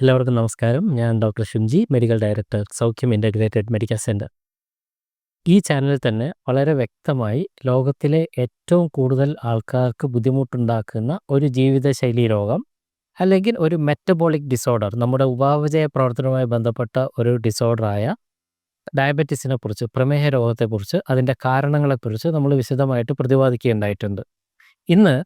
എല്ലാവർക്കും നമസ്കാരം. ഞാൻ doctor Shimji medical director Saukhyam integrated medical centre ഈ ചാനലിൽ തന്നെ വളരെ വ്യക്തമായി ലോകത്തിലെ ഏറ്റവും കൂടുതൽ ആൾക്കാർക്ക് ബുദ്ധിമുട്ടുണ്ടാക്കുന്ന ഒരു ജീവിതശൈലി രോഗം അല്ലെങ്കിൽ ഒരു മെറ്റബോളിക് ഡിസോർഡർ നമ്മുടെ ഉപാപചയ പ്രവർത്തനവുമായി ബന്ധപ്പെട്ട ഒരു ഡിസോർഡറായ ഡയബറ്റീസിനെ കുറിച്ച് പ്രമേഹ രോഗത്തെക്കുറിച്ച് അതിന്റെ കാരണങ്ങളെക്കുറിച്ച് നമ്മൾ വിശദമായിട്ട് പ്രതിപാദിക്കുകയുണ്ടായിട്ടുണ്ട്. ഇന്ന്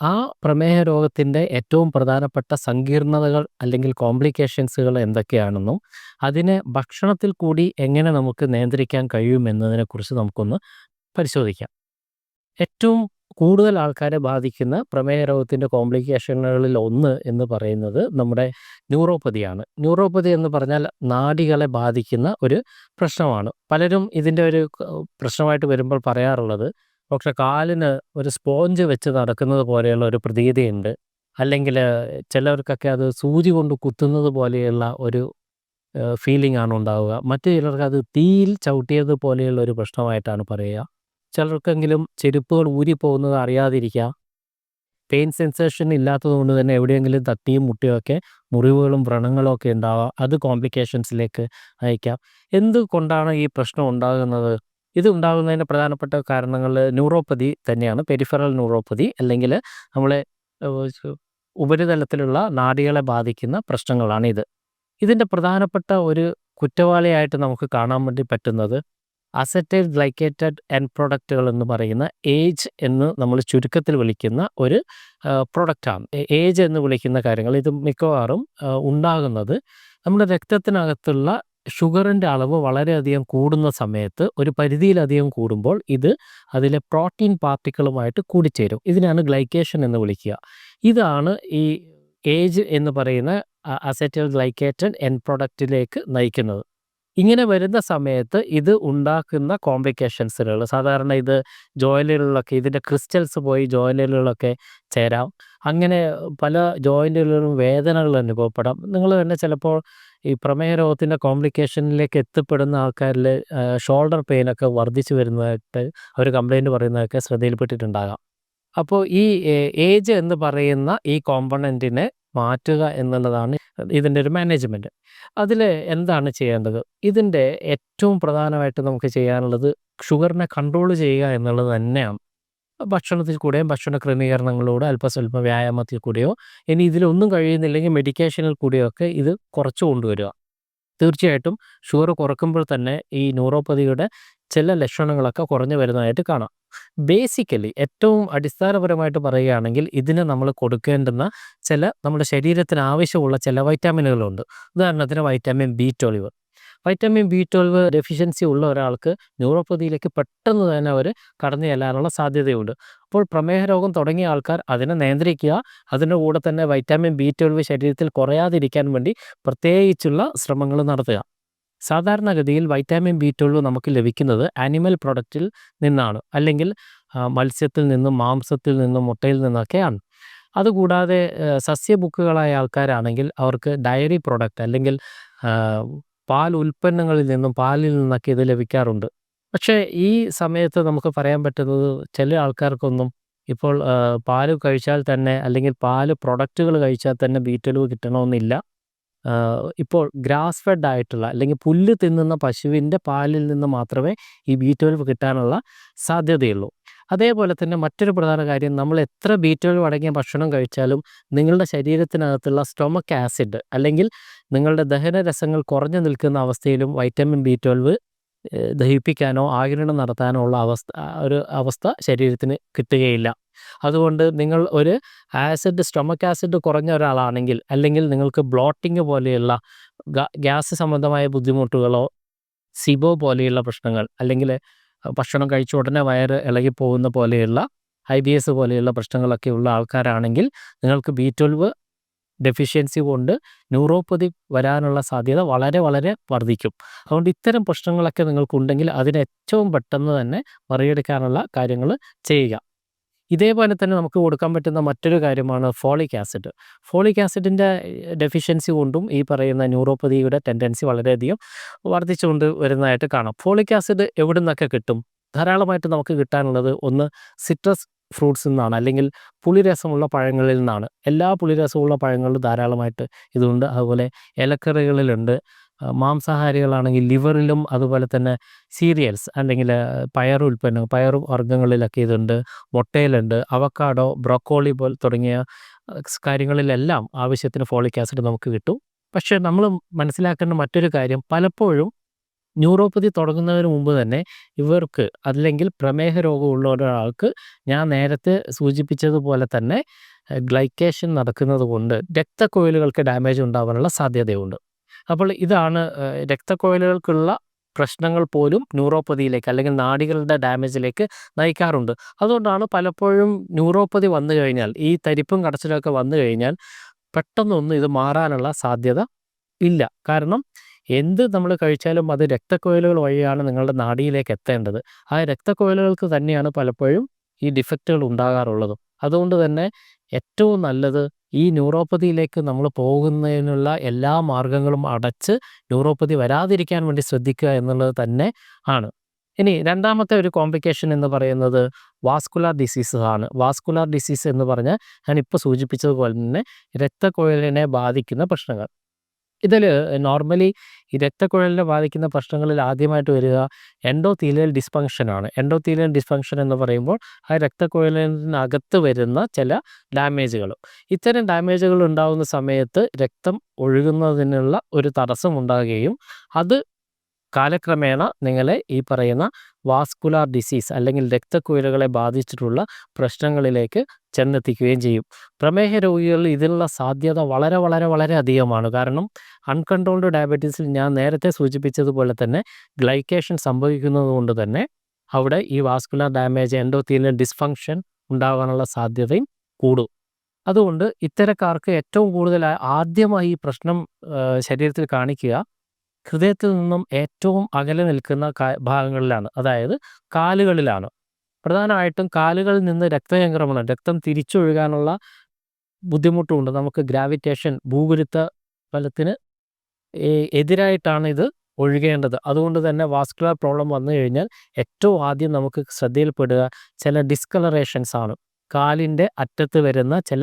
ആ പ്രമേഹ രോഗത്തിന്റെ ഏറ്റവും പ്രധാനപ്പെട്ട സങ്കീർണതകൾ അല്ലെങ്കിൽ കോംപ്ലിക്കേഷൻസുകൾ എന്തൊക്കെയാണെന്നും അതിനെ ഭക്ഷണത്തിൽ കൂടി എങ്ങനെ നമുക്ക് നിയന്ത്രിക്കാൻ കഴിയുമെന്നതിനെക്കുറിച്ച് നമുക്കൊന്ന് പരിശോധിക്കാം. ഏറ്റവും കൂടുതൽ ആൾക്കാരെ ബാധിക്കുന്ന പ്രമേഹ രോഗത്തിന്റെ കോംപ്ലിക്കേഷനുകളിൽ ഒന്ന് എന്ന് പറയുന്നത് നമ്മുടെ ന്യൂറോപ്പതിയാണ്. ന്യൂറോപ്പതി എന്ന് പറഞ്ഞാൽ നാടികളെ ബാധിക്കുന്ന ഒരു പ്രശ്നമാണ്. പലരും ഇതിന്റെ ഒരു പ്രശ്നമായിട്ട് വരുമ്പോൾ പറയാറുള്ളത് പക്ഷെ കാലിന് ഒരു സ്പോഞ്ച് വെച്ച് നടക്കുന്നത് പോലെയുള്ള ഒരു പ്രതീതിയുണ്ട്. അല്ലെങ്കിൽ ചിലർക്കൊക്കെ അത് സൂചി കൊണ്ട് കുത്തുന്നത് പോലെയുള്ള ഒരു ഫീലിംഗ് ആണ് ഉണ്ടാവുക. മറ്റു ചിലർക്ക് അത് തീയിൽ ചവിട്ടിയത് പോലെയുള്ള ഒരു പ്രശ്നമായിട്ടാണ് പറയുക. ചിലർക്കെങ്കിലും ചെരുപ്പുകൾ ഊരിപ്പോകുന്നത് അറിയാതിരിക്കുക. പെയിൻ സെൻസേഷൻ ഇല്ലാത്തതുകൊണ്ട് തന്നെ എവിടെയെങ്കിലും തട്ടിയും മുട്ടിയും ഒക്കെ മുറിവുകളും വ്രണങ്ങളും ഒക്കെ ഉണ്ടാവാം അത് കോംപ്ലിക്കേഷൻസിലേക്ക് നയിക്കാം. എന്തുകൊണ്ടാണ് ഈ പ്രശ്നം ഉണ്ടാകുന്നത്? ഇത് ഉണ്ടാകുന്നതിന് പ്രധാനപ്പെട്ട കാരണങ്ങൾ ന്യൂറോപ്പതി തന്നെയാണ്. പെരിഫറൽ ന്യൂറോപ്പതി അല്ലെങ്കിൽ നമ്മളെ ഉപരിതലത്തിലുള്ള നാടികളെ ബാധിക്കുന്ന പ്രശ്നങ്ങളാണ് ഇത്. ഇതിന്റെ പ്രധാനപ്പെട്ട ഒരു കുറ്റവാളിയായിട്ട് നമുക്ക് കാണാൻ വേണ്ടി പറ്റുന്നത് അസറ്റൈൽ ഗ്ലൈക്കേറ്റഡ് എൻ പ്രൊഡക്റ്റുകൾ എന്ന് പറയുന്ന ഏജ് എന്ന് നമ്മൾ ചുരുക്കത്തിൽ വിളിക്കുന്ന ഒരു പ്രൊഡക്റ്റാണ്. ഏജ് എന്ന് വിളിക്കുന്ന കാര്യങ്ങൾ ഇത് മിക്കവാറും ഉണ്ടാകുന്നത് നമ്മുടെ രക്തത്തിനകത്തുള്ള ഷുഗറിന്റെ അളവ് വളരെയധികം കൂടുന്ന സമയത്ത് ഒരു പരിധിയിലധികം കൂടുമ്പോൾ ഇത് അതിലെ പ്രോട്ടീൻ പാർട്ടിക്കിളുമായിട്ട് കൂടിച്ചേരും. ഇതിനാണ് ഗ്ലൈക്കേഷൻ എന്ന് വിളിക്കുക. ഇതാണ് ഈ ഏജ് എന്ന് പറയുന്ന അസറ്റൽ ഗ്ലൈക്കേറ്റഡ് എൻ പ്രൊഡക്റ്റിലേക്ക് നയിക്കുന്നത്. ഇങ്ങനെ വരുന്ന സമയത്ത് ഇത് ഉണ്ടാക്കുന്ന കോംപ്ലിക്കേഷൻസുകൾ സാധാരണ ഇത് ജോയിലുകളിലൊക്കെ ഇതിന്റെ ക്രിസ്റ്റൽസ് പോയി ജോയിലുകളിലൊക്കെ ചേരാം. അങ്ങനെ പല ജോയിന്റുകളിലും വേദനകൾ അനുഭവപ്പെടാം. നിങ്ങൾ തന്നെ ചിലപ്പോൾ ഈ പ്രമേഹ രോഗത്തിന്റെ കോംപ്ലിക്കേഷനിലേക്ക് എത്തിപ്പെടുന്ന ആൾക്കാരിൽ ഷോൾഡർ പെയിനൊക്കെ വർദ്ധിച്ചു വരുന്നതായിട്ട് അവർ കംപ്ലൈന്റ് പറയുന്നതൊക്കെ ശ്രദ്ധയിൽപ്പെട്ടിട്ടുണ്ടാകാം. അപ്പോൾ ഈ ഏജ് എന്ന് പറയുന്ന ഈ കോമ്പണന്റിനെ മാറ്റുക എന്നുള്ളതാണ് ഇതിന്റെ ഒരു മാനേജ്മെന്റ്. അതിൽ എന്താണ് ചെയ്യേണ്ടത്? ഇതിന്റെ ഏറ്റവും പ്രധാനമായിട്ട് നമുക്ക് ചെയ്യാനുള്ളത് ഷുഗറിനെ കൺട്രോൾ ചെയ്യുക എന്നുള്ളത് തന്നെയാണ്. ഭക്ഷണത്തിൽ കൂടെയും ഭക്ഷണ ക്രമീകരണങ്ങളോട് അല്പസ്വല്പം വ്യായാമത്തിൽ കൂടെയോ ഇനി ഇതിലൊന്നും കഴിയുന്നില്ലെങ്കിൽ മെഡിക്കേഷനിൽ കൂടെയോ ഒക്കെ ഇത് കുറച്ച് കൊണ്ടുവരിക. തീർച്ചയായിട്ടും ഷുഗർ കുറക്കുമ്പോൾ തന്നെ ഈ ന്യൂറോപ്പതിയുടെ ചില ലക്ഷണങ്ങളൊക്കെ കുറഞ്ഞു വരുന്നതായിട്ട് കാണാം. ബേസിക്കലി ഏറ്റവും അടിസ്ഥാനപരമായിട്ട് പറയുകയാണെങ്കിൽ ഇതിന് നമ്മൾ കൊടുക്കേണ്ടുന്ന ചില നമ്മുടെ ശരീരത്തിന് ആവശ്യമുള്ള ചില വൈറ്റാമിനുകളുണ്ട്. ഉദാഹരണത്തിന് vitamin B twelve. Vitamin B twelve deficiency ഉള്ള ഒരാൾക്ക് ന്യൂറോപ്പതിയിലേക്ക് പെട്ടെന്ന് തന്നെ അവർ കടന്നു ചെല്ലാനുള്ള സാധ്യതയുണ്ട്. അപ്പോൾ പ്രമേഹ രോഗം തുടങ്ങിയ ആൾക്കാർ അതിനെ നിയന്ത്രിക്കുക അതിന്റെ കൂടെ തന്നെ വൈറ്റാമിൻ ബി ട്വൽവ് ശരീരത്തിൽ കുറയാതിരിക്കാൻ വേണ്ടി പ്രത്യേകിച്ചുള്ള ശ്രമങ്ങൾ നടത്തുക. സാധാരണഗതിയിൽ വൈറ്റാമിൻ ബി ട്വൽവ് നമുക്ക് ലഭിക്കുന്നത് ആനിമൽ പ്രൊഡക്റ്റിൽ നിന്നാണ് അല്ലെങ്കിൽ മത്സ്യത്തിൽ നിന്നും മാംസത്തിൽ നിന്നും മുട്ടയിൽ നിന്നൊക്കെയാണ്. അതുകൂടാതെ സസ്യബുക്കുകളായ ആൾക്കാരാണെങ്കിൽ അവർക്ക് ഡയറി പ്രൊഡക്റ്റ് അല്ലെങ്കിൽ പാൽ ഉൽപ്പന്നങ്ങളിൽ നിന്നും പാലിൽ നിന്നൊക്കെ ഇത് ലഭിക്കാറുണ്ട്. പക്ഷേ ഈ സമയത്ത് നമുക്ക് പറയാൻ പറ്റുന്നത് ചില ആൾക്കാർക്കൊന്നും ഇപ്പോൾ പാൽ കഴിച്ചാൽ തന്നെ അല്ലെങ്കിൽ പാൽ പ്രൊഡക്റ്റുകൾ കഴിച്ചാൽ തന്നെ ബീറ്റലുവ് കിട്ടണമെന്നില്ല. ഇപ്പോൾ ഗ്രാസ് ഫെഡ് ആയിട്ടുള്ള അല്ലെങ്കിൽ പുല്ല് തിന്നുന്ന പശുവിന്റെ പാലിൽ നിന്ന് മാത്രമേ ഈ ബി ട്വൽവ് കിട്ടാനുള്ള സാധ്യതയുള്ളൂ. അതേപോലെ തന്നെ മറ്റൊരു പ്രധാന കാര്യം നമ്മൾ എത്ര ബീറ്റുകൾ അടങ്ങിയ ഭക്ഷണം കഴിച്ചാലും നിങ്ങളുടെ ശരീരത്തിനകത്തുള്ള സ്റ്റൊമക് ആസിഡ് അല്ലെങ്കിൽ നിങ്ങളുടെ ദഹനരസങ്ങൾ കുറഞ്ഞു നിൽക്കുന്ന അവസ്ഥയിലും വൈറ്റമിൻ ബി ട്വൽവ് ദഹിപ്പിക്കാനോ ആഗിരണം നടത്താനോ ഉള്ള അവസ്ഥ ഒരു അവസ്ഥ ശരീരത്തിന് കിട്ടുകയില്ല. അതുകൊണ്ട് നിങ്ങൾ ഒരു ആസിഡ് സ്റ്റൊമക് ആസിഡ് കുറഞ്ഞ ഒരാളാണെങ്കിൽ അല്ലെങ്കിൽ നിങ്ങൾക്ക് ബ്ലോട്ടിങ് പോലെയുള്ള ഗ്യാസ് സംബന്ധമായ ബുദ്ധിമുട്ടുകളോ സിബോ പോലെയുള്ള പ്രശ്നങ്ങൾ അല്ലെങ്കിൽ ഭക്ഷണം കഴിച്ച ഉടനെ വയറ് ഇളകി പോകുന്ന പോലെയുള്ള ഐ ബി എസ് പോലെയുള്ള പ്രശ്നങ്ങളൊക്കെ ഉള്ള ആൾക്കാരാണെങ്കിൽ നിങ്ങൾക്ക് ബി ട്വൽവ് ഡെഫിഷ്യൻസി കൊണ്ട് ന്യൂറോപ്പതി വരാനുള്ള സാധ്യത വളരെ വളരെ വർദ്ധിക്കും. അതുകൊണ്ട് ഇത്തരം പ്രശ്നങ്ങളൊക്കെ നിങ്ങൾക്കുണ്ടെങ്കിൽ അതിന് ഏറ്റവും പെട്ടെന്ന് തന്നെ മറികടക്കാനുള്ള കാര്യങ്ങൾ ചെയ്യുക. ഇതേപോലെ തന്നെ നമുക്ക് കൊടുക്കാൻ പറ്റുന്ന മറ്റൊരു കാര്യമാണ് ഫോളിക് ആസിഡ്. ഫോളിക് ആസിഡിന്റെ ഡെഫിഷ്യൻസി കൊണ്ടും ഈ പറയുന്ന ന്യൂറോപ്പതിയുടെ ടെൻഡൻസി വളരെയധികം വർദ്ധിച്ചുകൊണ്ട് വരുന്നതായിട്ട് കാണാം. ഫോളിക് ആസിഡ് എവിടെ നിന്നൊക്കെ കിട്ടും? ധാരാളമായിട്ട് നമുക്ക് കിട്ടാനുള്ളത് ഒന്ന് സിട്രസ് ഫ്രൂട്ട്സിൽ നിന്നാണ് അല്ലെങ്കിൽ പുളിരസമുള്ള പഴങ്ങളിൽ നിന്നാണ്. എല്ലാ പുളിരസമുള്ള പഴങ്ങളിലും ധാരാളമായിട്ട് ഇതുണ്ട്. അതുപോലെ ഇലക്കറികളിലുണ്ട് മാംസാഹാരികളാണെങ്കിൽ ലിവറിലും അതുപോലെ തന്നെ സീരിയൽസ് അല്ലെങ്കിൽ പയർ ഉൽപ്പന്നം പയർ വർഗങ്ങളിലൊക്കെ ഇതുണ്ട് മുട്ടയിലുണ്ട് അവക്കാഡോ ബ്രോക്കോളി പോൽ തുടങ്ങിയ കാര്യങ്ങളിലെല്ലാം ആവശ്യത്തിന് ഫോളിക് ആസിഡ് നമുക്ക് കിട്ടും. പക്ഷേ നമ്മൾ മനസ്സിലാക്കേണ്ട മറ്റൊരു കാര്യം പലപ്പോഴും ന്യൂറോപ്പതി തുടങ്ങുന്നതിന് മുമ്പ് തന്നെ ഇവർക്ക് അല്ലെങ്കിൽ പ്രമേഹ രോഗമുള്ള ഒരാൾക്ക് ഞാൻ നേരത്തെ സൂചിപ്പിച്ചതുപോലെ തന്നെ ഗ്ലൈക്കേഷൻ നടക്കുന്നത് കൊണ്ട് രക്തക്കൊഴലുകൾക്ക് ഡാമേജ് ഉണ്ടാവാനുള്ള സാധ്യതയുണ്ട്. അപ്പോൾ ഇതാണ് രക്തക്കൊഴലുകൾക്കുള്ള പ്രശ്നങ്ങൾ പോലും ന്യൂറോപ്പതിയിലേക്ക് അല്ലെങ്കിൽ നാടികളുടെ ഡാമേജിലേക്ക് നയിക്കാറുണ്ട്. അതുകൊണ്ടാണ് പലപ്പോഴും ന്യൂറോപ്പതി വന്നു കഴിഞ്ഞാൽ ഈ തരിപ്പും കടച്ചിലൊക്കെ വന്നു കഴിഞ്ഞാൽ പെട്ടെന്നൊന്നും ഇത് മാറാനുള്ള സാധ്യത ഇല്ല. കാരണം എന്ത് നമ്മൾ കഴിച്ചാലും അത് രക്തക്കൊഴലുകൾ വഴിയാണ് നിങ്ങളുടെ നാടിയിലേക്ക് എത്തേണ്ടത്. ആ രക്തക്കൊഴലുകൾക്ക് തന്നെയാണ് പലപ്പോഴും ഈ ഡിഫക്റ്റുകൾ ഉണ്ടാകാറുള്ളതും. അതുകൊണ്ട് തന്നെ ഏറ്റവും നല്ലത് ഈ ന്യൂറോപ്പതിയിലേക്ക് നമ്മൾ പോകുന്നതിനുള്ള എല്ലാ മാർഗങ്ങളും അടച്ച് ന്യൂറോപ്പതി വരാതിരിക്കാൻ വേണ്ടി ശ്രദ്ധിക്കുക എന്നുള്ളത് തന്നെ ആണ്. ഇനി രണ്ടാമത്തെ ഒരു കോംപ്ലിക്കേഷൻ എന്ന് പറയുന്നത് വാസ്കുലാർ ഡിസീസ് ആണ്. വാസ്കുലാർ ഡിസീസ് എന്ന് പറഞ്ഞാൽ ഞാൻ ഇപ്പോൾ സൂചിപ്പിച്ചതുപോലെ തന്നെ രക്തക്കുഴലിനെ ബാധിക്കുന്ന പ്രശ്നങ്ങൾ. ഇതിൽ നോർമലി ഈ രക്തക്കുഴലിനെ ബാധിക്കുന്ന പ്രശ്നങ്ങളിൽ ആദ്യമായിട്ട് വരിക എൻഡോത്തീലിയൽ ഡിസ്ഫങ്ഷനാണ് എൻഡോത്തീലിയൽ ഡിസ്ഫങ്ഷൻ എന്ന് പറയുമ്പോൾ ആ രക്തക്കുഴലിനകത്ത് വരുന്ന ചില ഡാമേജുകൾ. ഇത്തരം ഡാമേജുകൾ ഉണ്ടാകുന്ന സമയത്ത് രക്തം ഒഴുകുന്നതിനുള്ള ഒരു തടസ്സം ഉണ്ടാകുകയും അത് കാലക്രമേണ നിങ്ങളെ ഈ പറയുന്ന വാസ്കുലാർ ഡിസീസ് അല്ലെങ്കിൽ രക്തക്കുഴലുകളെ ബാധിച്ചിട്ടുള്ള പ്രശ്നങ്ങളിലേക്ക് ചെന്നെത്തിക്കുകയും ചെയ്യും. പ്രമേഹ രോഗികളിൽ ഇതിനുള്ള സാധ്യത വളരെ വളരെ വളരെ അധികമാണ്. കാരണം അൺകൺട്രോൾഡ് ഡയബറ്റീസിൽ ഞാൻ നേരത്തെ സൂചിപ്പിച്ചതുപോലെ തന്നെ ഗ്ലൈക്കേഷൻ സംഭവിക്കുന്നത് കൊണ്ട് തന്നെ അവിടെ ഈ വാസ്കുലാർ ഡാമേജ് എൻഡോത്തീലിയൽ ഡിസ്ഫങ്ഷൻ ഉണ്ടാകാനുള്ള സാധ്യതയും കൂടും. അതുകൊണ്ട് ഇത്തരക്കാർക്ക് ഏറ്റവും കൂടുതൽ ആദ്യമായി ഈ പ്രശ്നം ശരീരത്തിൽ കാണിക്കുക ഹൃദയത്തിൽ നിന്നും ഏറ്റവും അകലെ നിൽക്കുന്ന ഭാഗങ്ങളിലാണ്. അതായത് കാലുകളിലാണ്. പ്രധാനമായിട്ടും കാലുകളിൽ നിന്ന് രക്തചംക്രമണം രക്തം തിരിച്ചൊഴുകാനുള്ള ബുദ്ധിമുട്ടുമുണ്ട് നമുക്ക് ഗ്രാവിറ്റേഷൻ ഭൂഗുരുത്ത ഫലത്തിന് എതിരായിട്ടാണ് ഇത് ഒഴുകേണ്ടത്. അതുകൊണ്ട് തന്നെ വാസ്കുലർ പ്രോബ്ലം വന്നു കഴിഞ്ഞാൽ ഏറ്റവും ആദ്യം നമുക്ക് ശ്രദ്ധയിൽപ്പെടുക ചില ഡിസ്കളറേഷൻസ് ആണ് കാലിന്റെ അറ്റത്ത് വരുന്ന ചില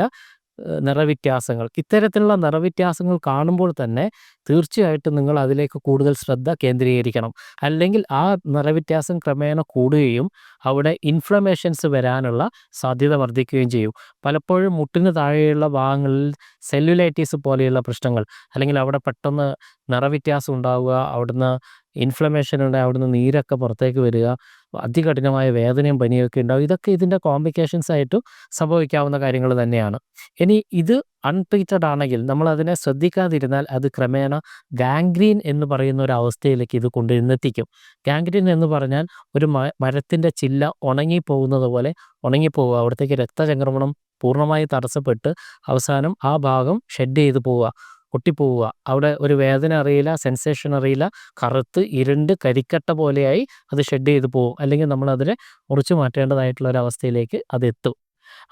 നിറവ്യത്യാസങ്ങൾ. ഇത്തരത്തിലുള്ള നിറവ്യത്യാസങ്ങൾ കാണുമ്പോൾ തന്നെ തീർച്ചയായിട്ടും നിങ്ങൾ അതിലേക്ക് കൂടുതൽ ശ്രദ്ധ കേന്ദ്രീകരിക്കണം. അല്ലെങ്കിൽ ആ നിറവ്യത്യാസം ക്രമേണ കൂടുകയും അവിടെ ഇൻഫ്ലമേഷൻസ് വരാനുള്ള സാധ്യത വർദ്ധിക്കുകയും ചെയ്യും. പലപ്പോഴും മുട്ടിന് താഴെയുള്ള ഭാഗങ്ങളിൽ സെല്ലുലൈറ്റീസ് പോലെയുള്ള പ്രശ്നങ്ങൾ അല്ലെങ്കിൽ അവിടെ പെട്ടെന്ന് നിറവ്യത്യാസം ഉണ്ടാവുക അവിടുന്ന് ഇൻഫ്ലമേഷൻ ഉണ്ട് അവിടുന്ന് നീരൊക്കെ പുറത്തേക്ക് വരിക അതികഠിനമായ വേദനയും പനിയൊക്കെ ഉണ്ടാവും. ഇതൊക്കെ ഇതിന്റെ കോംപ്ലിക്കേഷൻസ് ആയിട്ട് സംഭവിക്കാവുന്ന കാര്യങ്ങൾ തന്നെയാണ്. ഇനി ഇത് അൺട്രീറ്റഡ് ആണെങ്കിൽ നമ്മൾ അതിനെ ശ്രദ്ധിക്കാതിരുന്നാൽ അത് ക്രമേണ ഗാംഗ്രീൻ എന്ന് പറയുന്ന ഒരു അവസ്ഥയിലേക്ക് ഇത് കൊണ്ടുവന്നെത്തിക്കും ഗാംഗ്രീൻ എന്ന് പറഞ്ഞാൽ ഒരു മരത്തിന്റെ ചില്ല ഉണങ്ങിപ്പോകുന്നത് പോലെ ഉണങ്ങിപ്പോവുക. അവിടത്തേക്ക് രക്തചംക്രമണം പൂർണമായി തടസ്സപ്പെട്ട് അവസാനം ആ ഭാഗം ഷെഡ് ചെയ്ത് പോവുക പൊട്ടിപ്പോവുക അവിടെ ഒരു വേദന അറിയില്ല സെൻസേഷൻ അറിയില്ല കറുത്ത് ഇരുണ്ട് കരിക്കട്ട പോലെയായി അത് ഷെഡ് ചെയ്ത് പോകും അല്ലെങ്കിൽ നമ്മൾ അതിനെ മുറിച്ചു മാറ്റേണ്ടതായിട്ടുള്ള ഒരു അവസ്ഥയിലേക്ക് അത് എത്തും.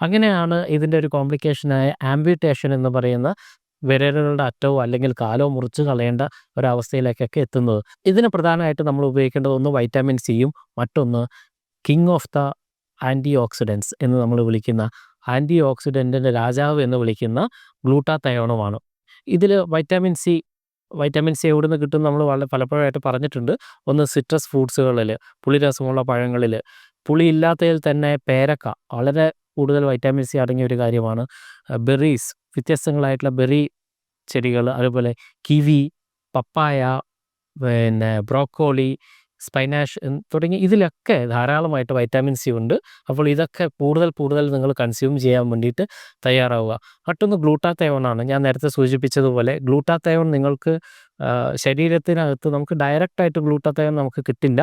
അങ്ങനെയാണ് ഇതിന്റെ ഒരു കോംപ്ലിക്കേഷനായ ആംബ്യൂട്ടേഷൻ എന്ന് പറയുന്ന വിരലുകളുടെ അറ്റവും അല്ലെങ്കിൽ കാലോ മുറിച്ച് കളയേണ്ട ഒരവസ്ഥയിലേക്കൊക്കെ എത്തുന്നത്. ഇതിന് പ്രധാനമായിട്ട് നമ്മൾ ഉപയോഗിക്കേണ്ടത് ഒന്ന് വൈറ്റാമിൻ സിയും മറ്റൊന്ന് king of the antioxidants എന്ന് നമ്മൾ വിളിക്കുന്ന ആന്റി ഓക്സിഡന്റിന്റെ രാജാവ് എന്ന് വിളിക്കുന്ന ഗ്ലൂട്ടാതയോണുമാണ് ഇതിൽ വൈറ്റാമിൻ സി വൈറ്റാമിൻ സി എവിടെ നിന്ന് കിട്ടും നമ്മൾ വളരെ പലപ്പോഴായിട്ട് പറഞ്ഞിട്ടുണ്ട്. ഒന്ന് സിട്രസ് ഫ്രൂട്ട്സുകളിൽ പുളിരസമുള്ള പഴങ്ങളിൽ പുളിയില്ലാത്തതിൽ തന്നെ പേരക്ക വളരെ കൂടുതൽ വൈറ്റാമിൻ സി അടങ്ങിയ ഒരു കാര്യമാണ്. ബെറീസ് വ്യത്യസ്തങ്ങളായിട്ടുള്ള ബെറി ചെടികൾ അതുപോലെ കിവി പപ്പായ പിന്നെ ബ്രോക്കോളി സ്പൈനാഷ് തുടങ്ങി ഇതിലൊക്കെ ധാരാളമായിട്ട് വൈറ്റാമിൻ സി ഉണ്ട്. അപ്പോൾ ഇതൊക്കെ കൂടുതൽ കൂടുതൽ നിങ്ങൾ കൺസ്യൂം ചെയ്യാൻ വേണ്ടിയിട്ട് തയ്യാറാവുക. മറ്റൊന്ന് ഗ്ലൂട്ടാത്തയോണാണ് ഞാൻ നേരത്തെ സൂചിപ്പിച്ചതുപോലെ ഗ്ലൂട്ടാത്തയോൺ നിങ്ങൾക്ക് ശരീരത്തിനകത്ത് നമുക്ക് ഡയറക്റ്റായിട്ട് ഗ്ലൂട്ടാത്തയോൺ നമുക്ക് കിട്ടില്ല.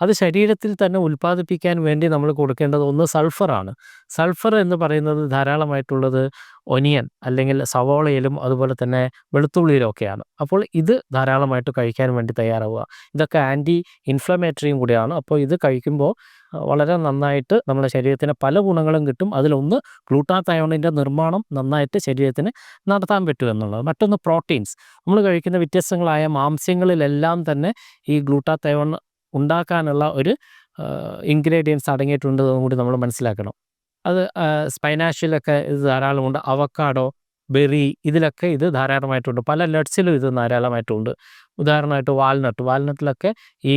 അത് ശരീരത്തിൽ തന്നെ ഉൽപ്പാദിപ്പിക്കാൻ വേണ്ടി നമ്മൾ കൊടുക്കേണ്ടത് ഒന്ന് സൾഫറാണ് സൾഫർ എന്ന് പറയുന്നത് ധാരാളമായിട്ടുള്ളത് ഒനിയൻ അല്ലെങ്കിൽ സവോളയിലും അതുപോലെ തന്നെ വെളുത്തുള്ളിയിലും ഒക്കെയാണ്. അപ്പോൾ ഇത് ധാരാളമായിട്ട് കഴിക്കാൻ വേണ്ടി തയ്യാറാവുക. ഇതൊക്കെ ആന്റി ഇൻഫ്ലമേറ്ററിയും കൂടിയാണ്. അപ്പോൾ ഇത് കഴിക്കുമ്പോൾ വളരെ നന്നായിട്ട് നമ്മുടെ ശരീരത്തിന് പല ഗുണങ്ങളും കിട്ടും. അതിലൊന്ന് ഗ്ലൂട്ടാത്തയോണിന്റെ നിർമ്മാണം നന്നായിട്ട് ശരീരത്തിന് നടത്താൻ പറ്റും എന്നുള്ളത്. മറ്റൊന്ന് പ്രോട്ടീൻസ്. നമ്മൾ കഴിക്കുന്ന വ്യത്യസ്തങ്ങളായ മാംസ്യങ്ങളിലെല്ലാം തന്നെ ഈ ഗ്ലൂട്ടാത്തയോൺ ഉണ്ടാക്കാനുള്ള ഒരു ഇൻഗ്രീഡിയൻസ് അടങ്ങിയിട്ടുണ്ടെന്നും കൂടി നമ്മൾ മനസ്സിലാക്കണം. അത് സ്പൈനാഷിലൊക്കെ ഇത് ധാരാളമുണ്ട് അവക്കാഡോ ബെറി ഇതിലൊക്കെ ഇത് ധാരാളമായിട്ടുണ്ട്. പല നട്ട്സിലും ഇത് ധാരാളമായിട്ടുണ്ട്. ഉദാഹരണമായിട്ട് വാൽനട്ട് വാൽനട്ടിലൊക്കെ ഈ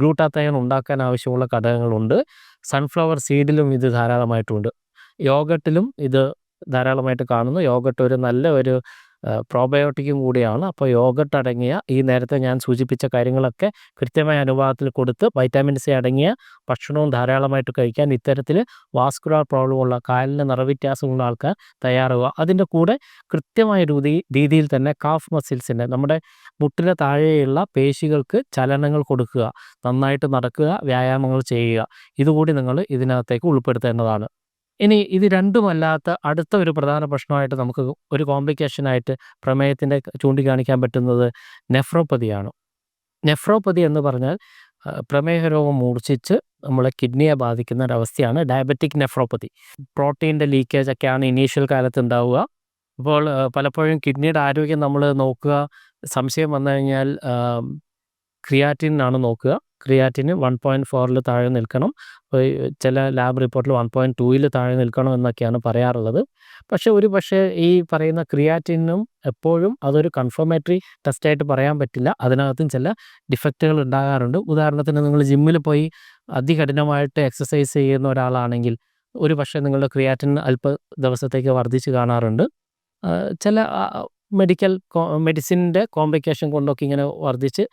ഗ്ലൂട്ടാത്തയൺ ഉണ്ടാക്കാൻ ആവശ്യമുള്ള ഘടകങ്ങളുണ്ട്. സൺഫ്ലവർ സീഡിലും ഇത് ധാരാളമായിട്ടുണ്ട്. യോഗട്ടിലും ഇത് ധാരാളമായിട്ട് കാണുന്നു. യോഗട്ട് ഒരു നല്ല ഒരു പ്രോബയോട്ടിക്കും കൂടിയാണ്. അപ്പോൾ യോഗട്ട് അടങ്ങിയ ഈ നേരത്തെ ഞാൻ സൂചിപ്പിച്ച കാര്യങ്ങളൊക്കെ കൃത്യമായ അനുപാതത്തിൽ കൊടുത്ത് വൈറ്റാമിൻ സി അടങ്ങിയ ഭക്ഷണവും ധാരാളമായിട്ട് കഴിക്കാൻ ഇത്തരത്തിൽ വാസ്കുലാർ പ്രോബ്ലമുള്ള കാലിന് നിറവ്യത്യാസമുള്ള ആൾക്കാർ തയ്യാറാവുക. അതിന്റെ കൂടെ കൃത്യമായ രീതി രീതിയിൽ തന്നെ കാഫ് മസിൽസിന്റെ നമ്മുടെ മുട്ടിന് താഴെയുള്ള പേശികൾക്ക് ചലനങ്ങൾ കൊടുക്കുക. നന്നായിട്ട് നടക്കുക വ്യായാമങ്ങൾ ചെയ്യുക. ഇതുകൂടി നിങ്ങൾ ഇതിനകത്തേക്ക് ഉൾപ്പെടുത്തേണ്ടതാണ്. ഇനി ഇത് രണ്ടുമല്ലാത്ത അടുത്ത ഒരു പ്രധാന പ്രശ്നമായിട്ട് നമുക്ക് ഒരു കോംപ്ലിക്കേഷനായിട്ട് പ്രമേയത്തിന്റെ ചൂണ്ടിക്കാണിക്കാൻ പറ്റുന്നത് നെഫ്രോപ്പതിയാണ്. നെഫ്രോപ്പതി എന്ന് പറഞ്ഞാൽ പ്രമേഹ രോഗം മൂർച്ഛിച്ച് നമ്മളെ കിഡ്നിയെ ബാധിക്കുന്ന ഒരവസ്ഥയാണ് ഡയബറ്റിക് നെഫ്രോപ്പതി. പ്രോട്ടീന്റെ ലീക്കേജ് ഒക്കെയാണ് ഇനീഷ്യൽ കാലത്ത് ഉണ്ടാവുക അപ്പോൾ പലപ്പോഴും കിഡ്നിയുടെ ആരോഗ്യം നമ്മൾ നോക്കുക. സംശയം വന്നു കഴിഞ്ഞാൽ ക്രിയാറ്റിനാണ് നോക്കുക. ക്രിയാറ്റിന് വൺ പോയിന്റ് ഫോറിൽ താഴെ നിൽക്കണം. ചില ലാബ് റിപ്പോർട്ടിൽ വൺ പോയിന്റ് ടൂയിൽ താഴെ നിൽക്കണം എന്നൊക്കെയാണ് പറയാറുള്ളത്. പക്ഷേ ഒരു പക്ഷേ ഈ പറയുന്ന ക്രിയാറ്റിനും എപ്പോഴും അതൊരു കൺഫർമേറ്ററി ടെസ്റ്റായിട്ട് പറയാൻ പറ്റില്ല. അതിനകത്തും ചില ഡിഫക്റ്റുകൾ ഉണ്ടാകാറുണ്ട്. ഉദാഹരണത്തിന് നിങ്ങൾ ജിമ്മിൽ പോയി അതികഠിനമായിട്ട് എക്സസൈസ് ചെയ്യുന്ന ഒരാളാണെങ്കിൽ ഒരു പക്ഷേ നിങ്ങളുടെ ക്രിയാറ്റിൻ അല്പ ദിവസത്തേക്ക് വർദ്ധിച്ച് കാണാറുണ്ട്. ചില മെഡിക്കൽ മെഡിസിന്റെ കോംപ്ലിക്കേഷൻ കൊണ്ടൊക്കെ ഇങ്ങനെ വർദ്ധിച്ച്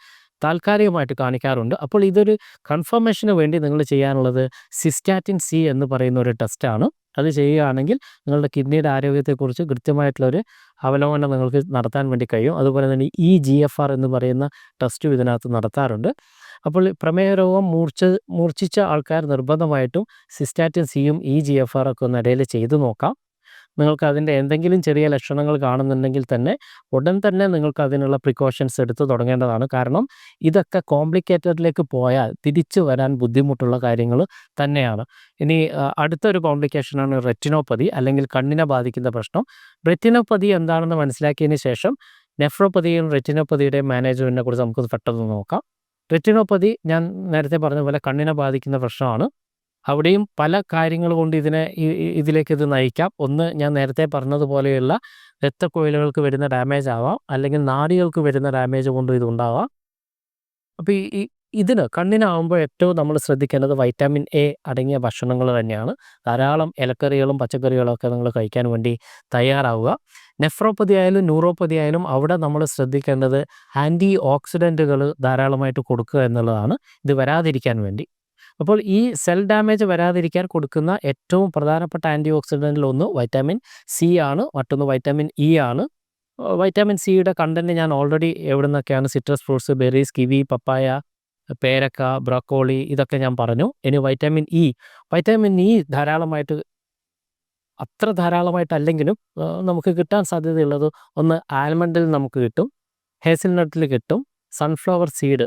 താൽക്കാലികമായിട്ട് കാണിക്കാറുണ്ട്. അപ്പോൾ ഇതൊരു കൺഫർമേഷന് വേണ്ടി നിങ്ങൾ ചെയ്യാനുള്ളത് സിസ്റ്റാറ്റിൻ സി എന്ന് പറയുന്ന ഒരു ടെസ്റ്റാണ് അത് ചെയ്യുകയാണെങ്കിൽ നിങ്ങളുടെ കിഡ്നിയുടെ ആരോഗ്യത്തെക്കുറിച്ച് കൃത്യമായിട്ടുള്ളൊരു അവലോകനം നിങ്ങൾക്ക് നടത്താൻ വേണ്ടി കഴിയും. അതുപോലെ തന്നെ ഇ ജി എഫ് ആർ എന്ന് പറയുന്ന ടെസ്റ്റും ഇതിനകത്ത് നടത്താറുണ്ട്. അപ്പോൾ പ്രമേയ രോഗം മൂർച്ച മൂർച്ഛിച്ച ആൾക്കാർ നിർബന്ധമായിട്ടും സിസ്റ്റാറ്റിൻ സിയും ഇ ജി എഫ് ആർ ഒക്കെ ഒന്ന് ഇടയിൽ ചെയ്തു നോക്കാം. നിങ്ങൾക്ക് അതിന്റെ എന്തെങ്കിലും ചെറിയ ലക്ഷണങ്ങൾ കാണുന്നുണ്ടെങ്കിൽ തന്നെ ഉടൻ തന്നെ നിങ്ങൾക്ക് അതിനുള്ള പ്രിക്കോഷൻസ് എടുത്ത് തുടങ്ങേണ്ടതാണ്. കാരണം ഇതൊക്കെ കോംപ്ലിക്കേറ്റഡിലേക്ക് പോയാൽ തിരിച്ചു വരാൻ ബുദ്ധിമുട്ടുള്ള കാര്യങ്ങൾ തന്നെയാണ്. ഇനി അടുത്തൊരു കോംപ്ലിക്കേഷനാണ് റെറ്റിനോപ്പതി അല്ലെങ്കിൽ കണ്ണിനെ ബാധിക്കുന്ന പ്രശ്നം. റെറ്റിനോപ്പതി എന്താണെന്ന് മനസ്സിലാക്കിയതിന് ശേഷം നെഫ്രോപ്പതിയും റെറ്റിനോപ്പതിയുടെയും മാനേജ്മെന്റിനെ കുറിച്ച് നമുക്ക് പെട്ടെന്ന് നോക്കാം. റെറ്റിനോപ്പതി ഞാൻ നേരത്തെ പറഞ്ഞതുപോലെ പോലെ കണ്ണിനെ ബാധിക്കുന്ന പ്രശ്നമാണ്. അവിടെയും പല കാര്യങ്ങൾ കൊണ്ട് ഇതിനെ ഇതിലേക്ക് ഇത് നയിക്കാം. ഒന്ന് ഞാൻ നേരത്തെ പറഞ്ഞതുപോലെയുള്ള രക്തക്കൊയിലുകൾക്ക് വരുന്ന ഡാമേജ് ആവാം അല്ലെങ്കിൽ നാടികൾക്ക് വരുന്ന ഡാമേജ് കൊണ്ടും ഇതുണ്ടാവാം അപ്പോൾ ഈ ഇതിന് കണ്ണിനാവുമ്പോൾ ഏറ്റവും നമ്മൾ ശ്രദ്ധിക്കേണ്ടത് വൈറ്റാമിൻ എ അടങ്ങിയ ഭക്ഷണങ്ങൾ തന്നെയാണ്. ധാരാളം ഇലക്കറികളും പച്ചക്കറികളും ഒക്കെ നിങ്ങൾ കഴിക്കാൻ വേണ്ടി തയ്യാറാവുക. നെഫ്രോപ്പതി ആയാലും ന്യൂറോപ്പതി ആയാലും അവിടെ നമ്മൾ ശ്രദ്ധിക്കേണ്ടത് ആന്റി ഓക്സിഡന്റുകൾ ധാരാളമായിട്ട് കൊടുക്കുക എന്നുള്ളതാണ്. ഇത് വരാതിരിക്കാൻ വേണ്ടി. അപ്പോൾ ഈ സെൽ ഡാമേജ് വരാതിരിക്കാൻ കൊടുക്കുന്ന ഏറ്റവും പ്രധാനപ്പെട്ട ആന്റി ഓക്സിഡന്റിൽ ഒന്ന് വൈറ്റാമിൻ സി ആണ് മറ്റൊന്ന് വൈറ്റാമിൻ ഇ ആണ്. വൈറ്റാമിൻ സിയുടെ കണ്ടന്റ് ഞാൻ ഓൾറെഡി എവിടെ നിന്നൊക്കെയാണ് citrus fruits berries kiwi papaya പേരക്ക ബ്രോക്കോളി ഇതൊക്കെ ഞാൻ പറഞ്ഞു. ഇനി വൈറ്റാമിൻ ഇ വൈറ്റാമിൻ ഇ ധാരാളമായിട്ട് അത്ര ധാരാളമായിട്ടല്ലെങ്കിലും നമുക്ക് കിട്ടാൻ സാധ്യതയുള്ളത് ഒന്ന് ആൽമണ്ടിൽ നമുക്ക് കിട്ടും ഹേസൽനട്ടിൽ കിട്ടും സൺഫ്ലവർ സീഡ്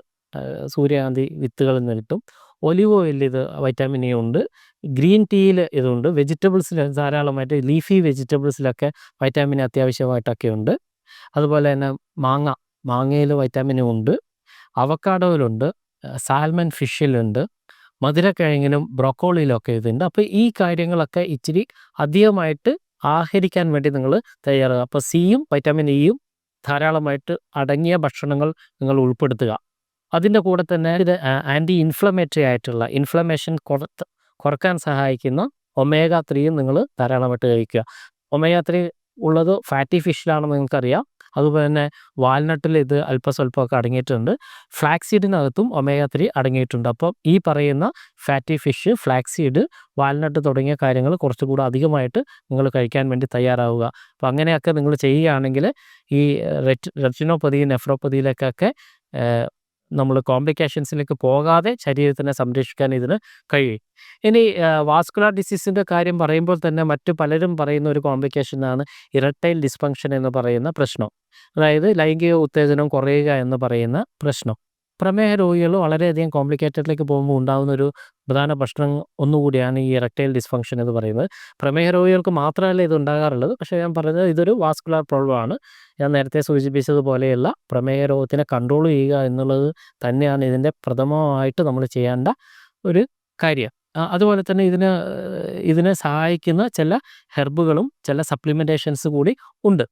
സൂര്യകാന്തി വിത്തുകളിൽ നിന്ന് കിട്ടും. ഒലിവ് ഓയിലിൽ ഇത് വൈറ്റാമിൻ എ ഉണ്ട്. ഗ്രീൻ ടീയിൽ ഇതുണ്ട്. വെജിറ്റബിൾസിൽ ധാരാളമായിട്ട് ലീഫി വെജിറ്റബിൾസിലൊക്കെ വൈറ്റാമിൻ അത്യാവശ്യമായിട്ടൊക്കെ ഉണ്ട്. അതുപോലെ തന്നെ മാങ്ങ മാങ്ങയിൽ വൈറ്റാമിൻ ഉണ്ട്. അവക്കാഡോയിലുണ്ട് സാൽമൺ ഫിഷിലുണ്ട് മധുരക്കിഴങ്ങിലും ബ്രോക്കോളിയിലൊക്കെ ഇതുണ്ട്. അപ്പോൾ ഈ കാര്യങ്ങളൊക്കെ ഇച്ചിരി അധികമായിട്ട് ആഹരിക്കാൻ വേണ്ടി നിങ്ങൾ തയ്യാറാകുക അപ്പോൾ സിയും വൈറ്റാമിൻ ഇയും ധാരാളമായിട്ട് അടങ്ങിയ ഭക്ഷണങ്ങൾ നിങ്ങൾ ഉൾപ്പെടുത്തുക. അതിന്റെ കൂടെ തന്നെ ഇത് ആന്റി ഇൻഫ്ലമേറ്ററി ആയിട്ടുള്ള ഇൻഫ്ലമേഷൻ കുറത്ത് കുറയ്ക്കാൻ സഹായിക്കുന്ന ഒമേഗ ത്രീയും നിങ്ങൾ ധാരാളമായിട്ട് കഴിക്കുക. ഒമേഗ ത്രീ ഉള്ളത് ഫാറ്റി ഫിഷിലാണെന്ന് നിങ്ങൾക്കറിയാം. അതുപോലെ തന്നെ വാൽനട്ടിൽ ഇത് അല്പസ്വല്പമൊക്കെ അടങ്ങിയിട്ടുണ്ട്. ഫ്ലാക്സീഡിനകത്തും ഒമേഗ ത്രീ അടങ്ങിയിട്ടുണ്ട്. അപ്പം ഈ പറയുന്ന ഫാറ്റി ഫിഷ് ഫ്ലാക്സീഡ് വാൽനട്ട് തുടങ്ങിയ കാര്യങ്ങൾ കുറച്ചുകൂടി അധികമായിട്ട് നിങ്ങൾ കഴിക്കാൻ വേണ്ടി തയ്യാറാവുക. അപ്പം അങ്ങനെയൊക്കെ നിങ്ങൾ ചെയ്യുകയാണെങ്കിൽ ഈ റെറ്റ് റെറ്റിനോപ്പതി നെഫ്രോപ്പതിയിലേക്കൊക്കെ നമ്മൾ കോംപ്ലിക്കേഷൻസിലേക്ക് പോകാതെ ശരീരത്തിനെ സംരക്ഷിക്കാൻ ഇതിന് കഴിയും. ഇനി വാസ്കുലാർ ഡിസീസിന്റെ കാര്യം പറയുമ്പോൾ തന്നെ മറ്റു പലരും പറയുന്ന ഒരു കോംപ്ലിക്കേഷനാണ് ഇരട്ടൈൽ ഡിസ്ഫങ്ഷൻ എന്ന് പറയുന്ന പ്രശ്നം. അതായത് ലൈംഗിക ഉത്തേജനം കുറയുക എന്ന് പറയുന്ന പ്രശ്നം. പ്രമേഹ രോഗികൾ വളരെയധികം കോംപ്ലിക്കേറ്റഡിലേക്ക് പോകുമ്പോൾ ഉണ്ടാകുന്ന ഒരു പ്രധാന പ്രശ്നം ഒന്നുകൂടിയാണ് ഈ ഇറക്ടൈൽ ഡിസ്ഫങ്ഷൻ എന്ന് പറയുന്നത്. പ്രമേഹ രോഗികൾക്ക് മാത്രമല്ല ഇത് ഉണ്ടാകാറുള്ളത്. പക്ഷേ ഞാൻ പറഞ്ഞത് ഇതൊരു വാസ്കുലർ പ്രോബ്ലമാണ് ഞാൻ നേരത്തെ സൂചിപ്പിച്ചതുപോലെയുള്ള പ്രമേഹ രോഗത്തിനെ കൺട്രോൾ ചെയ്യുക എന്നുള്ളത് തന്നെയാണ് ഇതിന്റെ പ്രഥമമായിട്ട് നമ്മൾ ചെയ്യേണ്ട ഒരു കാര്യം. അതുപോലെ തന്നെ ഇതിന് ഇതിനെ സഹായിക്കുന്ന ചില ഹെർബുകളും ചില സപ്ലിമെന്റേഷൻസ് കൂടി ഉണ്ട്.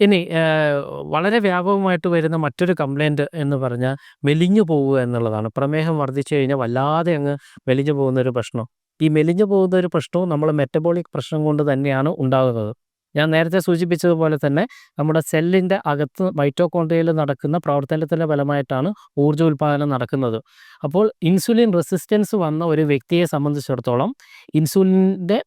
ഇനി വളരെ വ്യാപകമായിട്ട് വരുന്ന മറ്റൊരു കംപ്ലൈന്റ് എന്ന് പറഞ്ഞാൽ മെലിഞ്ഞു പോവുക എന്നുള്ളതാണ്. പ്രമേഹം വർദ്ധിച്ചു കഴിഞ്ഞാൽ വല്ലാതെ അങ്ങ് മെലിഞ്ഞു പോകുന്ന ഒരു പ്രശ്നം. ഈ മെലിഞ്ഞു പോകുന്ന ഒരു പ്രശ്നവും നമ്മൾ മെറ്റബോളിക് പ്രശ്നം കൊണ്ട് തന്നെയാണ് ഉണ്ടാകുന്നത്. ഞാൻ നേരത്തെ സൂചിപ്പിച്ചതുപോലെ തന്നെ നമ്മുടെ സെല്ലിന്റെ അകത്ത് മൈറ്റോകോൺഡ്രിയയിൽ നടക്കുന്ന പ്രവർത്തനത്തിന്റെ ഫലമായിട്ടാണ് ഊർജ ഉൽപ്പാദനം നടക്കുന്നത്. അപ്പോൾ ഇൻസുലിൻ റെസിസ്റ്റൻസ് വന്ന ഒരു വ്യക്തിയെ സംബന്ധിച്ചിടത്തോളം ഇൻസുലിന്റെ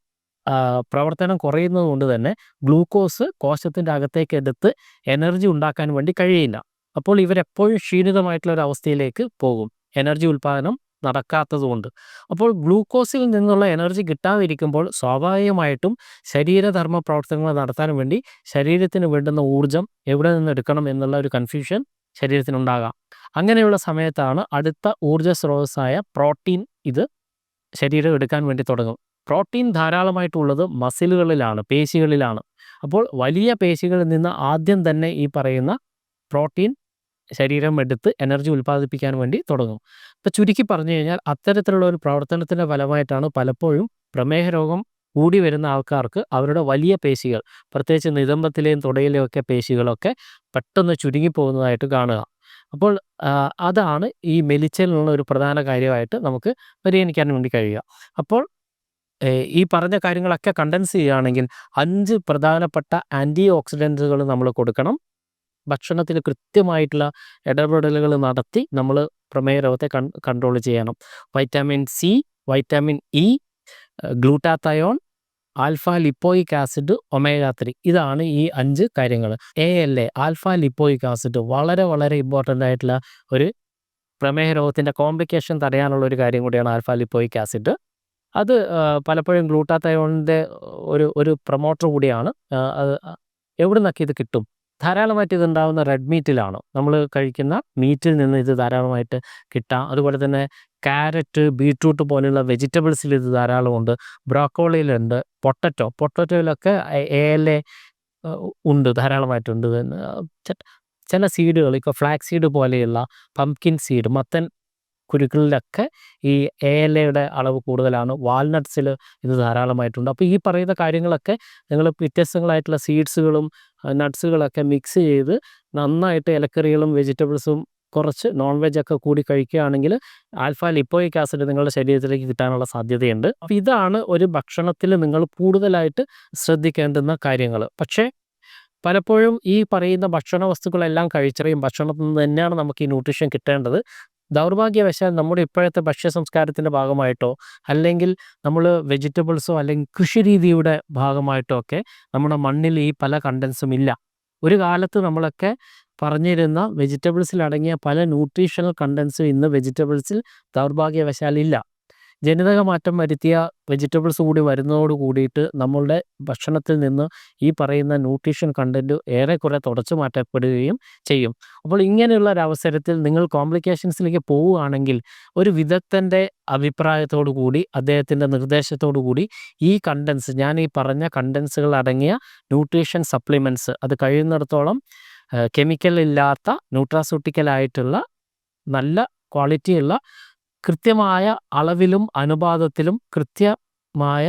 പ്രവർത്തനം കുറയുന്നത് കൊണ്ട് തന്നെ ഗ്ലൂക്കോസ് കോശത്തിന്റെ അകത്തേക്ക് എടുത്ത് എനർജി ഉണ്ടാക്കാൻ വേണ്ടി കഴിയില്ല. അപ്പോൾ ഇവരെപ്പോഴും ക്ഷീണിതമായിട്ടുള്ള ഒരു അവസ്ഥയിലേക്ക് പോകും. എനർജി ഉൽപ്പാദനം നടക്കാത്തതുകൊണ്ട് അപ്പോൾ ഗ്ലൂക്കോസിൽ നിന്നുള്ള എനർജി കിട്ടാതിരിക്കുമ്പോൾ സ്വാഭാവികമായിട്ടും ശരീരധർമ്മ പ്രവർത്തനങ്ങൾ നടത്താൻ വേണ്ടി ശരീരത്തിന് വേണ്ടുന്ന ഊർജം എവിടെ നിന്ന് എടുക്കണം എന്നുള്ള ഒരു കൺഫ്യൂഷൻ ശരീരത്തിനുണ്ടാകാം. അങ്ങനെയുള്ള സമയത്താണ് അടുത്ത ഊർജ സ്രോതസ്സായ പ്രോട്ടീൻ ഇത് ശരീരം എടുക്കാൻ വേണ്ടി തുടങ്ങും. പ്രോട്ടീൻ ധാരാളമായിട്ടുള്ളത് മസിലുകളിലാണ് പേശികളിലാണ്. അപ്പോൾ വലിയ പേശികളിൽ നിന്ന് ആദ്യം തന്നെ ഈ പറയുന്ന പ്രോട്ടീൻ ശരീരം എടുത്ത് എനർജി ഉൽപ്പാദിപ്പിക്കാൻ വേണ്ടി തുടങ്ങും. അപ്പോൾ ചുരുക്കി പറഞ്ഞു കഴിഞ്ഞാൽ അത്തരത്തിലുള്ള ഒരു പ്രവർത്തനത്തിന്റെ ഫലമായിട്ടാണ് പലപ്പോഴും പ്രമേഹ രോഗം കൂടി വരുന്ന ആൾക്കാർക്ക് അവരുടെ വലിയ പേശികൾ പ്രത്യേകിച്ച് നിതംബത്തിലെയും തുടയിലെയും ഒക്കെ പേശികളൊക്കെ പെട്ടെന്ന് ചുരുങ്ങിപ്പോകുന്നതായിട്ട് കാണുക. അപ്പോൾ അതാണ് ഈ മെലിച്ചലിനുള്ള ഒരു പ്രധാന കാര്യമായിട്ട് നമുക്ക് പരിഗണിക്കാൻ വേണ്ടി കഴിയുക. അപ്പോൾ ഈ പറഞ്ഞ കാര്യങ്ങളൊക്കെ കണ്ടൻസ് ചെയ്യുകയാണെങ്കിൽ അഞ്ച് പ്രധാനപ്പെട്ട ആന്റി ഓക്സിഡന്റുകൾ നമ്മൾ കൊടുക്കണം. ഭക്ഷണത്തിൽ കൃത്യമായിട്ടുള്ള ഇടപെടലുകൾ നടത്തി നമ്മൾ പ്രമേയ രോഗത്തെ കൺട്രോൾ ചെയ്യണം. Vitamin C vitamin E glutathione alpha lipoic acid omega three ഇതാണ് ഈ അഞ്ച് കാര്യങ്ങൾ. A L A alpha lipoic acid വളരെ വളരെ ഇമ്പോർട്ടന്റ് ആയിട്ടുള്ള ഒരു പ്രമേഹ രോഗത്തിന്റെ കോംപ്ലിക്കേഷൻ തടയാനുള്ള ഒരു കാര്യം കൂടിയാണ് ആൽഫ ലിപ്പോയിക് ആസിഡ് അത് പലപ്പോഴും ഗ്ലൂട്ടാത്തയോണിന്റെ ഒരു ഒരു പ്രൊമോട്ടർ കൂടിയാണ്. അത് എവിടെ നിന്നൊക്കെ ഇത് കിട്ടും? ധാരാളമായിട്ട് ഇതുണ്ടാകുന്ന റെഡ് മീറ്റിലാണ്. നമ്മൾ കഴിക്കുന്ന മീറ്റിൽ നിന്ന് ഇത് ധാരാളമായിട്ട് കിട്ടാം. അതുപോലെ തന്നെ ക്യാരറ്റ് ബീട്രൂട്ട് പോലെയുള്ള വെജിറ്റബിൾസിൽ ഇത് ധാരാളമുണ്ട് ബ്രോക്കോളിയിലുണ്ട്. പൊട്ടറ്റോ പൊട്ടറ്റോയിലൊക്കെ എ ഉണ്ട് ധാരാളമായിട്ടുണ്ട്. ചില സീഡുകൾ ഇപ്പോൾ ഫ്ലാക്സ് സീഡ് പോലെയുള്ള പംകിൻ സീഡ് മത്തൻ കുരുക്കളിലൊക്കെ ഈ എയുടെ അളവ് കൂടുതലാണ്. വാൽനട്ട്സിൽ ഇത് ധാരാളമായിട്ടുണ്ട്. അപ്പോൾ ഈ പറയുന്ന കാര്യങ്ങളൊക്കെ നിങ്ങൾ വ്യത്യസ്തങ്ങളായിട്ടുള്ള സീഡ്സുകളും നട്ട്സുകളൊക്കെ മിക്സ് ചെയ്ത് നന്നായിട്ട് ഇലക്കറികളും വെജിറ്റബിൾസും കുറച്ച് നോൺ വെജ് ഒക്കെ കൂടി കഴിക്കുകയാണെങ്കിൽ ആൽഫ ലിപ്പോയിക് ആസിഡ് നിങ്ങളുടെ ശരീരത്തിലേക്ക് കിട്ടാനുള്ള സാധ്യതയുണ്ട്. അപ്പോൾ ഇതാണ് ഒരു ഭക്ഷണത്തിൽ നിങ്ങൾ കൂടുതലായിട്ട് ശ്രദ്ധിക്കേണ്ടുന്ന കാര്യങ്ങൾ. പക്ഷേ പലപ്പോഴും ഈ പറയുന്ന ഭക്ഷണ വസ്തുക്കളെല്ലാം കഴിച്ചറിയും. ഭക്ഷണത്തിൽ നിന്ന് തന്നെയാണ് നമുക്ക് ഈ ന്യൂട്രീഷൻ കിട്ടേണ്ടത്. ദൗർഭാഗ്യവശാൽ നമ്മുടെ ഇപ്പോഴത്തെ ഭക്ഷ്യ സംസ്കാരത്തിന്റെ ഭാഗമായിട്ടോ അല്ലെങ്കിൽ നമ്മൾ വെജിറ്റബിൾസോ അല്ലെങ്കിൽ കൃഷി രീതിയുടെ ഭാഗമായിട്ടോ ഒക്കെ നമ്മുടെ മണ്ണിൽ ഈ പല കണ്ടൻസും ഇല്ല. ഒരു കാലത്ത് നമ്മളൊക്കെ പറഞ്ഞിരുന്ന വെജിറ്റബിൾസിൽ അടങ്ങിയ പല ന്യൂട്രീഷണൽ കണ്ടൻസും ഇന്ന് വെജിറ്റബിൾസിൽ ദൗർഭാഗ്യവശാൽ ഇല്ല. ജനിതക മാറ്റം വരുത്തിയ വെജിറ്റബിൾസ് കൂടി വരുന്നതോട് കൂടിയിട്ട് നമ്മളുടെ ഭക്ഷണത്തിൽ നിന്ന് ഈ പറയുന്ന ന്യൂട്രീഷൻ കണ്ടന്റ് ഏറെക്കുറെ തുടച്ചു മാറ്റപ്പെടുകയും ചെയ്യും. അപ്പോൾ ഇങ്ങനെയുള്ള ഒരു അവസരത്തിൽ നിങ്ങൾ കോംപ്ലിക്കേഷൻസിലേക്ക് പോവുകയാണെങ്കിൽ ഒരു വിദഗ്ധന്റെ അഭിപ്രായത്തോടു കൂടി അദ്ദേഹത്തിന്റെ നിർദ്ദേശത്തോടു കൂടി ഈ കണ്ടൻസ് ഞാൻ ഈ പറഞ്ഞ കണ്ടൻസുകൾ അടങ്ങിയ ന്യൂട്രീഷൻ സപ്ലിമെന്റ്സ് അത് കഴിയുന്നിടത്തോളം കെമിക്കൽ ഇല്ലാത്ത ന്യൂട്രാസ്യൂട്ടിക്കലായിട്ടുള്ള നല്ല ക്വാളിറ്റിയുള്ള കൃത്യമായ അളവിലും അനുപാതത്തിലും കൃത്യമായ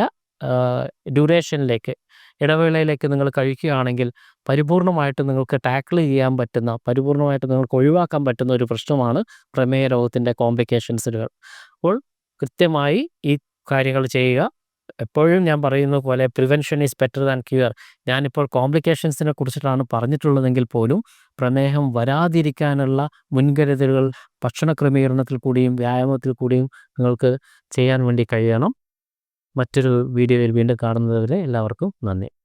ഡ്യൂറേഷനിലേക്ക് ഇടവേളയിലേക്ക് നിങ്ങൾ കഴിക്കുകയാണെങ്കിൽ പരിപൂർണമായിട്ട് നിങ്ങൾക്ക് ടാക്കിൾ ചെയ്യാൻ പറ്റുന്ന പരിപൂർണമായിട്ട് നിങ്ങൾക്ക് ഒഴിവാക്കാൻ പറ്റുന്ന ഒരു പ്രശ്നമാണ് പ്രമേയ രോഗത്തിന്റെ കോംപ്ലിക്കേഷൻസുകൾ അപ്പോൾ കൃത്യമായി ഈ കാര്യങ്ങൾ ചെയ്യുക. എപ്പോഴും ഞാൻ പറയുന്ന പോലെ prevention is better than cure ഞാനിപ്പോൾ കോംപ്ലിക്കേഷൻസിനെ കുറിച്ചിട്ടാണ് പറഞ്ഞിട്ടുള്ളതെങ്കിൽ പോലും പ്രമേഹം വരാതിരിക്കാനുള്ള മുൻകരുതലുകൾ ഭക്ഷണ ക്രമീകരണത്തിൽ കൂടിയും വ്യായാമത്തിൽ കൂടിയും നിങ്ങൾക്ക് ചെയ്യാൻ വേണ്ടി കഴിയണം. മറ്റൊരു വീഡിയോയിൽ വീണ്ടും കാണുന്നതുവരെ എല്ലാവർക്കും നന്ദി.